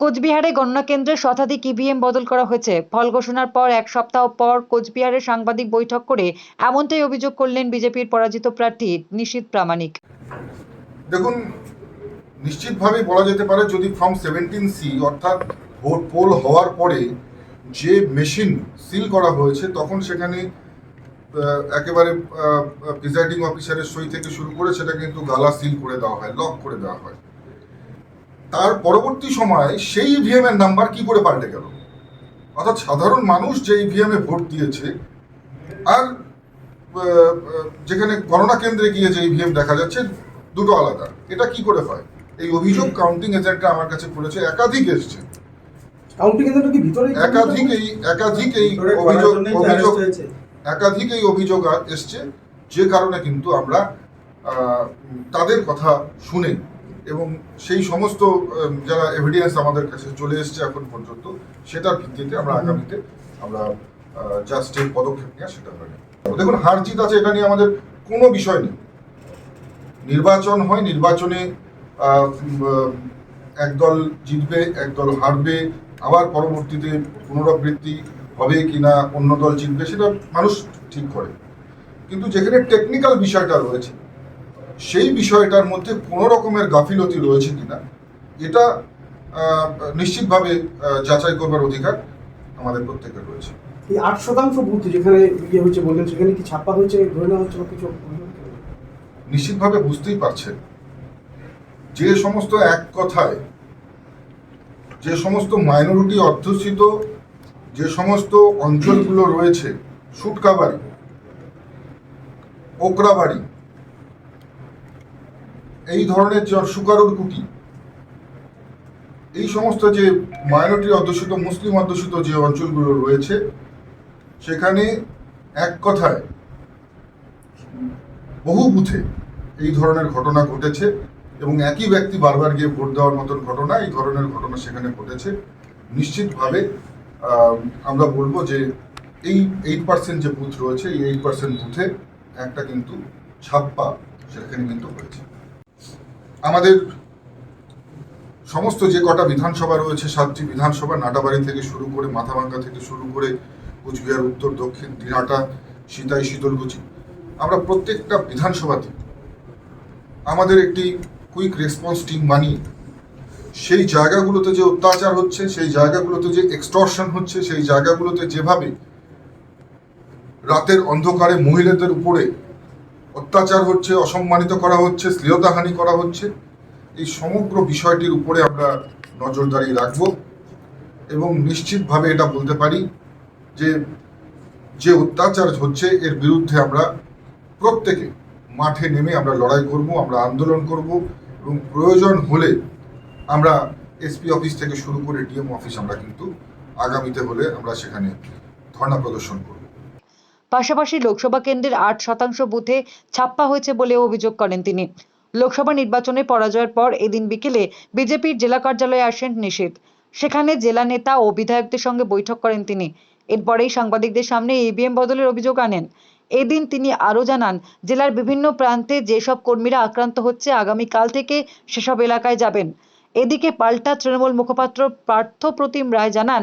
কোচবিহারে গণনা কেন্দ্রে শতাধিক ইভিএম বদল করা হয়েছে। ফল ঘোষণার পর এক সপ্তাহ পর কোচবিহারে সাংবাদিক বৈঠক করে এমনটাই অভিযোগ করলেন বিজেপির পরাজিত প্রার্থী নিশীথ প্রামাণিক। দেখুন নিশ্চিতভাবে বলা যেতে পারে যদি ফর্ম সেভেন্টিন সি অর্থাৎ ভোট পোল হওয়ার পরে যে মেশিন সিল করা হয়েছে, তখন সেখানে একেবারে প্রিজাইডিং অফিসারের সই থেকে শুরু করে সেটা কিন্তু গালা সিল করে দেওয়া হয় লক করে দেওয়া হয়। তার পরবর্তী সময় সেই ইভিএম এর নাম্বার কি করে পাল্টে গেল? অর্থাৎ সাধারণ মানুষ যে ইভিএম এ ভোট দিয়েছে আর যেখানে গণনা কেন্দ্রে গিয়ে যে ইভিএম দেখা যাচ্ছে দুটো আলাদা। এটা কি করে হয়? এই অভিযোগ কাউন্টিং এজেন্টরা আমার কাছে করেছে একাধিক এসছে। কাউন্টি কেন্দ্রটা কি ভিতরে একাধিক এই একাধিক এই অভিযোগ অভিযোগ একাধিক এই অভিযোগ এসছে যে কারণে কিন্তু আমরা তাদের কথা শুনে এবং সেই সমস্ত যারা এভিডেন্স আমাদের কাছে চলে এসছে এখন পর্যন্ত সেটার ভিত্তিতে আমরা আগামীতে আমরা যা স্টেপ পদক্ষেপ নেওয়া সেটা হবে দেখুন হার জিত আছে এটা নিয়ে আমাদের কোনো বিষয় নেই। নির্বাচন হয় নির্বাচনে একদল জিতবে একদল হারবে আবার পরবর্তীতে পুনরাবৃত্তি হবে কিনা অন্য দল জিতবে সেটা মানুষ ঠিক করে। কিন্তু যেখানে টেকনিক্যাল বিষয়টা রয়েছে সেই বিষয়টার মধ্যে কোনো রকমের গাফিলতি রয়েছে কিনা এটা নিশ্চিতভাবে যাচাই করবার অধিকার আমাদের প্রত্যেকের রয়েছে। এই আট শতাংশ বুথ যেখানে ইয়ে হয়েছে বললেন সেখানে কি ছাপ্পা হয়েছে ধরে নেওয়া হচ্ছে কিছু নিশ্চিতভাবে বুঝতেই পারছেন। যে সমস্ত এক কথায় যে সমস্ত মাইনরিটি অধ্যুষিত যে সমস্ত অঞ্চলগুলো রয়েছে সুটকাবাড়ি ওকরাবাড়ি এই ধরনের সুকারুর কুটি, এই সমস্ত যে মাইনরিটি অধ্যুষিত, মুসলিম অধ্যুষিত যে অঞ্চলগুলো রয়েছে, সেখানে এক কথায় বহু বুথে এই ধরনের ঘটনা ঘটেছে এবং একই ব্যক্তি বারবার গিয়ে ভোট দেওয়ার মতন ঘটনা, এই ধরনের ঘটনা সেখানে ঘটেছে। নিশ্চিতভাবে আমরা বলব যে এই এইট পার্সেন্ট যে বুথ রয়েছে, এই এইট পার্সেন্ট বুথে একটা কিন্তু ছাপ্পা সেখানে কিন্তু হয়েছে। আমাদের সমস্ত যে কটা বিধানসভা রয়েছে, সাতটি বিধানসভা, নাটাবাড়ি থেকে শুরু করে মাথাভাঙ্গা থেকে শুরু করে কুচবিহার, উত্তর, দক্ষিণ দিনাটা সীতাই, শীতলকুচি, আমরা প্রত্যেকটা বিধানসভাতে আমাদের একটি কুইক রেসপন্স টিম বানিয়ে সেই জায়গাগুলোতে যে অত্যাচার হচ্ছে, সেই জায়গাগুলোতে যে এক্সটর্শন হচ্ছে, সেই জায়গাগুলোতে যেভাবে রাতের অন্ধকারে মহিলাদের উপরে অত্যাচার হচ্ছে, অসম্মানিত করা হচ্ছে, শ্লীলতাহানি করা হচ্ছে। এই সমগ্র বিষয়টির উপরে আমরা নজরদারি রাখব এবং নিশ্চিতভাবে এটা বলতে পারি যে যে অত্যাচার হচ্ছে, এর বিরুদ্ধে আমরা প্রত্যেকে মাঠে নেমে আমরা লড়াই করব, আমরা আন্দোলন করব এবং প্রয়োজন হলে আমরা এসপি অফিস থেকে শুরু করে ডিএম অফিস আমরা কিন্তু আগামীতে হলে আমরা সেখানে ধর্ণা প্রদর্শন করব। পাশাপাশি লোকসভা কেন্দ্রের আট শতাংশ বুথে ছাপ্পা হয়েছে বলে অভিযোগ করেন তিনি। লোকসভা নির্বাচনে পরাজয়ের পর এদিন বিকেলে বিজেপির জেলা কার্যালয়ে আসেন নিশীথ সেখানে জেলা নেতা ও বিধায়কদের সঙ্গে বৈঠক করেন তিনি। এরপরেই সাংবাদিকদের সামনে ইভিএম বদলের অভিযোগ আনেন। এদিন তিনি আরও জানান, জেলার বিভিন্ন প্রান্তে যেসব কর্মীরা আক্রান্ত হচ্ছে আগামীকাল থেকে সেসব এলাকায় যাবেন। এদিকে পাল্টা তৃণমূল মুখপাত্র পার্থ প্রতিম রায় জানান,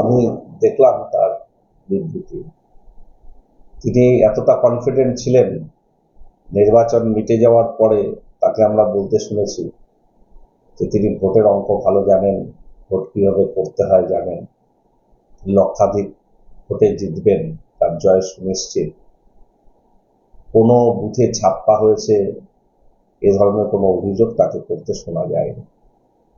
আমি দেখলাম তার বিবৃতি। তিনি এতটা কনফিডেন্ট ছিলেন নির্বাচন মিটে যাওয়ার পরে তাকে আমরা বলতে শুনেছি যে তিনি ভোটের অঙ্ক ভালো জানেন, ভোট কীভাবে করতে হয় জানেন, লক্ষাধিক ভোটে জিতবেন, তার জয় সুনিশ্চিত। কোনো বুথে ছাপ্পা হয়েছে, এ ধরনের কোনো অভিযোগ তাকে করতে শোনা যায়নি।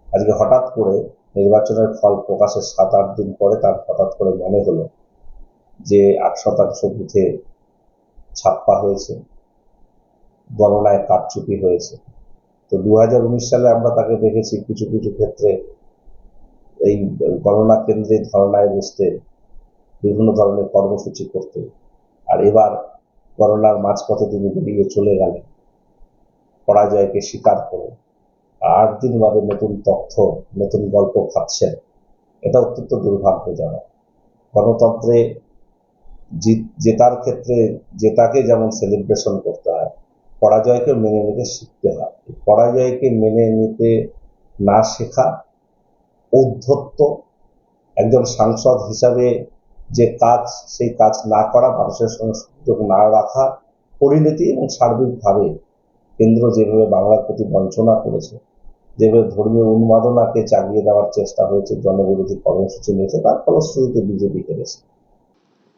আজকে হঠাৎ করে নির্বাচনের ফল প্রকাশের সাত আট দিন পরে তার হঠাৎ করে মনে হলো যে আট শতাংশ বুথে ছাপ্পা হয়েছে, গণনায় কারচুপি হয়েছে। তো দু হাজার উনিশ সালে আমরা তাকে দেখেছি কিছু কিছু ক্ষেত্রে এই গণনা কেন্দ্রে ধর্নায় বসতে, বিভিন্ন ধরনের কর্মসূচি করতে। আর এবার গণনার মাঝপথে তিনি বেরিয়ে চলে গেলেন, পরাজয়কে স্বীকার করে। আট দিন বাদে নতুন তথ্য, নতুন গল্প খাচ্ছেন এটা অত্যন্ত দুর্ভাগ্যজনক। গণতন্ত্রে জেতার ক্ষেত্রে জেতাকে যেমন সেলিব্রেশন করতে হয়, পরাজয়কে মেনে নিতে শিখতে হয়। পরাজয়কে মেনে নিতে না শেখা, ঔদ্ধত্য, একজন সাংসদ হিসাবে যে কাজ, সেই কাজ না করা, মানুষের সঙ্গে সংযোগ না রাখা, পরিণতি এবং সার্বিকভাবে কেন্দ্র যেভাবে বাংলার প্রতি বঞ্চনা করেছে, যেভাবে ধর্মীয় উন্মাদনাকে জাগিয়ে দেওয়ার চেষ্টা হয়েছে, জনবিরোধী কর্মসূচি নিয়েছে, তার ফলশ্রুতিতে বিজেপি হেরেছে